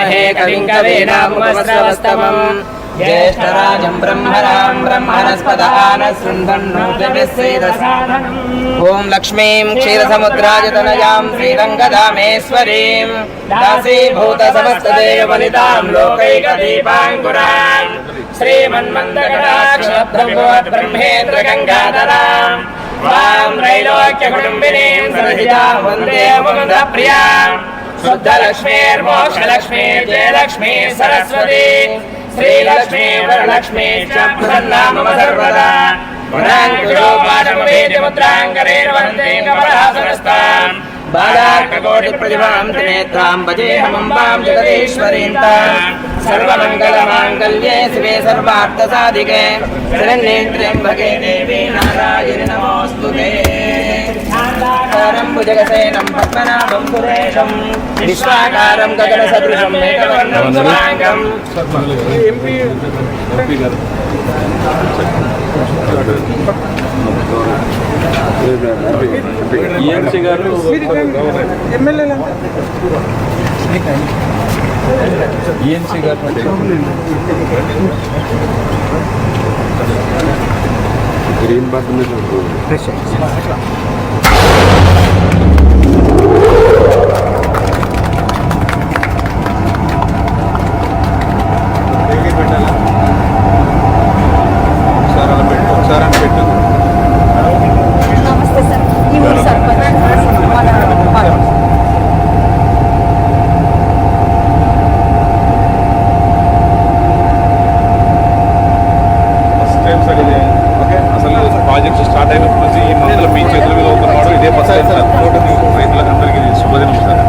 भवामहे कविं कवीनामुपस्रवस्तमम् ज्येष्ठराजं ब्रह्मणां ब्रह्मणस्पदः न शृण्वन्नोतिभिस्सेदसाधनम् ॐ लक्ष्मीं क्षीरसमुद्राजतनयां श्रीरङ्गदामेश्वरीं दासीभूतसमस्तदेववनितां लोकैकदीपाङ्कुराम् श्रीमन्मन्दकटाक्षब्रह्मेन्द्रगङ्गाधरां वां त्रैलोक्यकुटुम्बिनीं सदहितां वन्दे मुकुन्दप्रियां शुद्धलक्ष्मीर्मोक्षलक्ष्मी जयलक्ष्मी सरस्वती श्रीलक्ष्मी वरलक्ष्मी च प्रसन्नामम सर्वदा मुद्राङ्करेण कमलासनस्ताम् बालार्ककोटिप्रतिभां त्रिनेत्रां भजेऽहमम्बां जगदीश्वरीं ताम् सर्वमङ्गलमाङ्गल्ये शिवे सर्वार्थसाधिके शरण्येन्द्र्यम्बके देवी नारायणि नमोऽस्तु ते భుజంగారం భుజగసేనం పద్మనాభం పురేషం విశ్వాకారం గగన సదృశం మేఘవర్ణం సుభాంగం గారు ఎమ్మెల్యేలు గారు గ్రీన్ బటన్ మీద ఒకసారి రేపు ఇదే సార్ రైతులకు అందరికీ శుభదినం సార్.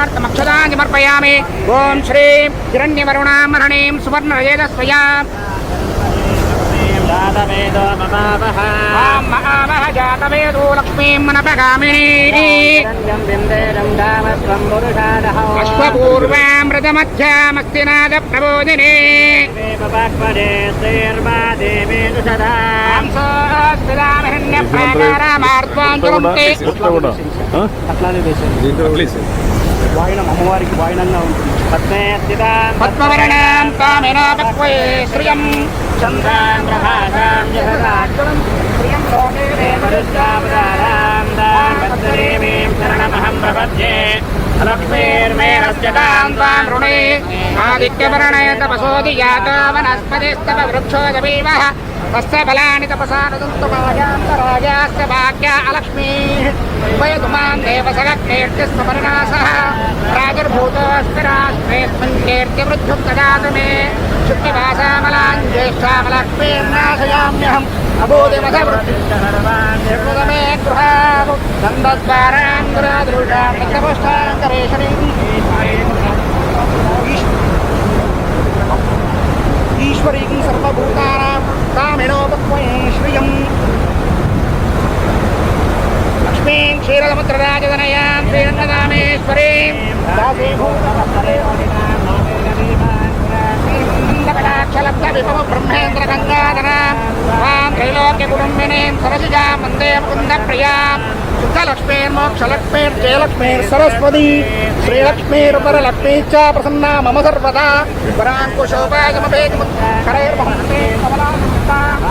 శ్రీరామచంద్రార్థమక్షదా సమర్పయామి ఓం శ్రీం హిరణ్యవరుణామరణీం సువర్ణరజేదస్వయా జాతవేదో లక్ష్మీం మనపగామినీశ్వపూర్వామృతమధ్యామస్తినాద ప్రబోధినే రామార్థం వాయినం అమ్మవారికి వాయినంగా ఉంటుంది. పద్మే పద్మవర్ణాం కామినా పక్వే శ్రియం చంద్రాగ్రహాం జగదాచలం శ్రియం లోకే దేవరుద్రాపదారాం దామత్తరేమేం శరణమహం ప్రపద్యే. లక్ష్మీర్మే రస్యతాం త్వాం రుణే వనస్పతిస్తవ వృక్షో तस्य बलानि तपसा नुदन्तमायान्तराजास्य भाग्या अलक्ष्मीः। वयधुमान् देवसगकीर्तिः समरणासः प्रादुर्भूतोऽस्तिरास्त्रेऽस्मिन् कीर्तिवृद्धिं ददातु मे। शुक्तिवासामलान् ज्येष्ठामलक्ष्मीर्नाशयाम्यहम् अबोधिमधवृत्तिर्वान्मे गृहात् दन्दद्वाराङ्गुरादृशाङ्गरेशनीम् ईश्वरीं सर्वभूतानां राजधनयां श्रीरङ्गकामेश्वरीं कटाक्षलब्धविभव ब्रह्मेन्द्रगङ्गाधरां त्वां त्रैलोक्यकुटुम्बिनीं सरसिजां सरस्वती। श्रीलक्ष्मीरुपरलक्ष्मी चा प्रसन्ना मम सर्वदा। पराङ्कुशोपायमपेकमुत्करैर्महन्ते कमला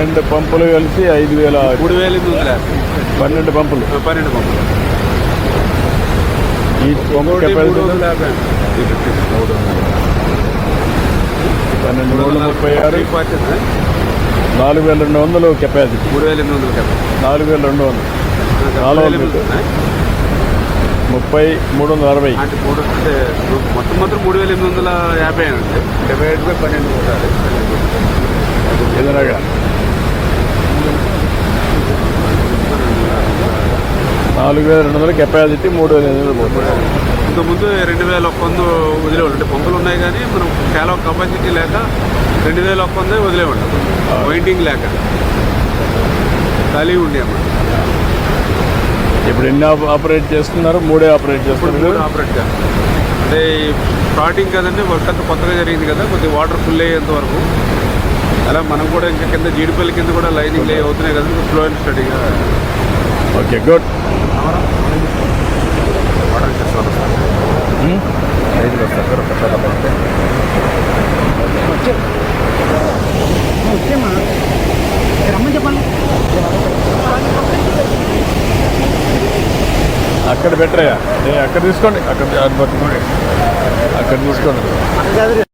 పన్నెండు పంపులు కలిసి ఐదు వేల మూడు వేల ఎనిమిది వందల? పన్నెండు పంపులు. పన్నెండు పంపులు. ఈ కెపాసిటీ పన్నెండు వందల ముప్పై ఆరు. నాలుగు వేల రెండు వందలు కెపాసిటీ. మూడు వేల ఎనిమిది వందల కదా నాలుగు వేల రెండు వందలు. నాలుగు వేల ముప్పై మూడు వందల అరవై. అంటే మూడు అంటే మొత్తం మాత్రం మూడు వేల ఎనిమిది వందల యాభై అండి? డివైడ్ బై పన్నెండు ఉండాలి ఎదురగా నాలుగు వేల రెండు వందల కెపాసిటీ మూడు వేల ఎనిమిది వందలు పోతుంది. ఇంతకుముందు రెండు వేల ఒక్క వంద వదిలేవాళ్ళు. అంటే పంపులు ఉన్నాయి కానీ మనం చాలా కెపాసిటీ లేక రెండు వేల ఒక్క వందే వదిలేవాళ్ళు. వైండింగ్ లేక. ఖాళీ ఉండే ఇప్పుడు ఎన్ని ఆప- ఆపరేట్ చేస్తున్నారు? మూడే ఆపరేట్ చేస్తున్నారు ఆపరేట్ చేస్తాం అంటే స్టార్టింగ్ కదండి వర్క్ అంతా కొత్తగా జరిగింది కదా కొద్దిగా వాటర్ ఫుల్ అయ్యేంత వరకు. అలా మనం కూడా ఇంకా కింద జీడిపల్లి కింద కూడా లైనింగ్ లే అవుతున్నాయి కదా స్లో అండ్ స్టడీగా ఓకే గుడ్ రైతులు వస్తారు రమ్మని చెప్పండి అక్కడ పెట్టరయ్యా ఏ, అక్కడ తీసుకోండి. అక్కడ పట్టుకోండి. అక్కడ తీసుకోండి.